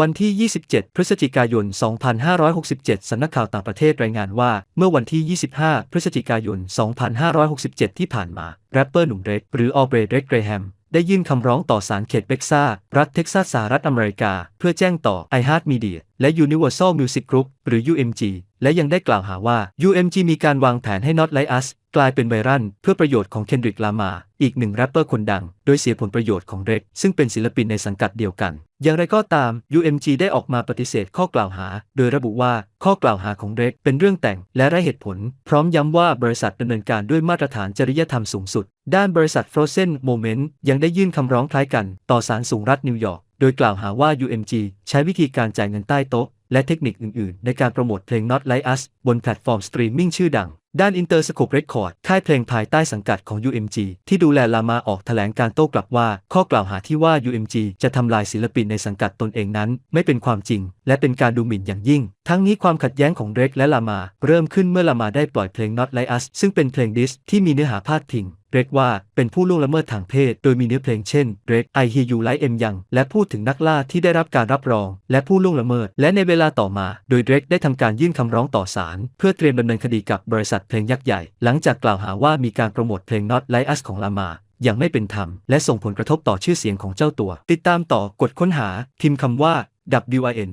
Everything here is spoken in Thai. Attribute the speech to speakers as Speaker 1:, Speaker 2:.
Speaker 1: วันที่ 27 พฤศจิกายน 2567 สำนักข่าวต่างประเทศรายงานว่า เมื่อวันที่ 25 พฤศจิกายน 2567 ที่ผ่านมา แรปเปอร์หนุ่มเรกหรือออเบรดเรกเกรแฮม ได้ยื่นคำร้องต่อศาลเขตเบ็กซารัฐเท็กซัสสหรัฐอเมริกา เพื่อแจ้งต่อ iHeartMedia และ Universal Music Group หรือ UMG และยังได้กล่าวหาว่า UMG มีการวางแผนให้ Not Like Us กลายเป็นไวรัลเพื่อประโยชน์ของเคนดริกลามา อีกหนึ่งแรปเปอร์คนดัง โดยเสียผลประโยชน์ของเร็กซึ่งเป็นศิลปินในสังกัดเดียวกัน อย่างไรก็ตาม UMG ได้ออกมาปฏิเสธข้อกล่าวหา โดยระบุว่าข้อกล่าวหาของเร็กเป็นเรื่องแต่งและไร้เหตุผล พร้อมย้ำว่าบริษัทดำเนินการด้วยมาตรฐานจริยธรรมสูงสุด ด้านบริษัท Frozen Moment ยังได้ยื่นคำร้องคล้ายกัน ต่อศาลสูงรัฐนิวยอร์ก โดยกล่าวหาว่า UMG ใช้วิธีการจ่ายเงินใต้โต๊ะ และเทคนิคอื่นๆ ในการโปรโมทเพลง Not Like Us บนแพลตฟอร์มสตรีมมิ่งชื่อดัง ด้าน Interscope Record ค่ายเพลงภายใต้สังกัดของ UMG ที่ดูแลลามาออกแถลงการโต้กลับว่า ข้อกล่าวหาที่ว่า UMG จะทำลายศิลปินในสังกัดตนเองนั้น ไม่เป็นความจริง และเป็นการดูหมิ่นอย่างยิ่งทั้งนี้ความขัดแย้งของเดรกและลามา เริ่มขึ้นเมื่อลามาได้ปล่อยเพลง Not Like Us ซึ่งเป็นเพลงดิสที่มีเนื้อหาพาดพิงเรกว่าเป็นผู้ล่วงละเมิดทางเพศ โดยมีเนื้อเพลงเช่นเรก I Hear You Like M ยังและพูดถึงนักล่าที่ได้รับการรับรอง และผู้ล่วงละเมิด และในเวลาต่อมา โดยเรกได้ทำการยื่นคำร้องต่อศาลเพื่อเตรียมดำเนินคดีกับบริษัทเพลงยักษ์ใหญ่ หลังจากกล่าวหาว่ามีการโปรโมทเพลง Not Like Us ของลามาอย่างไม่เป็นธรรม และส่งผลกระทบต่อชื่อเสียงของเจ้าตัว ติดตามต่อกดค้นหาพิมพ์คำว่า WIN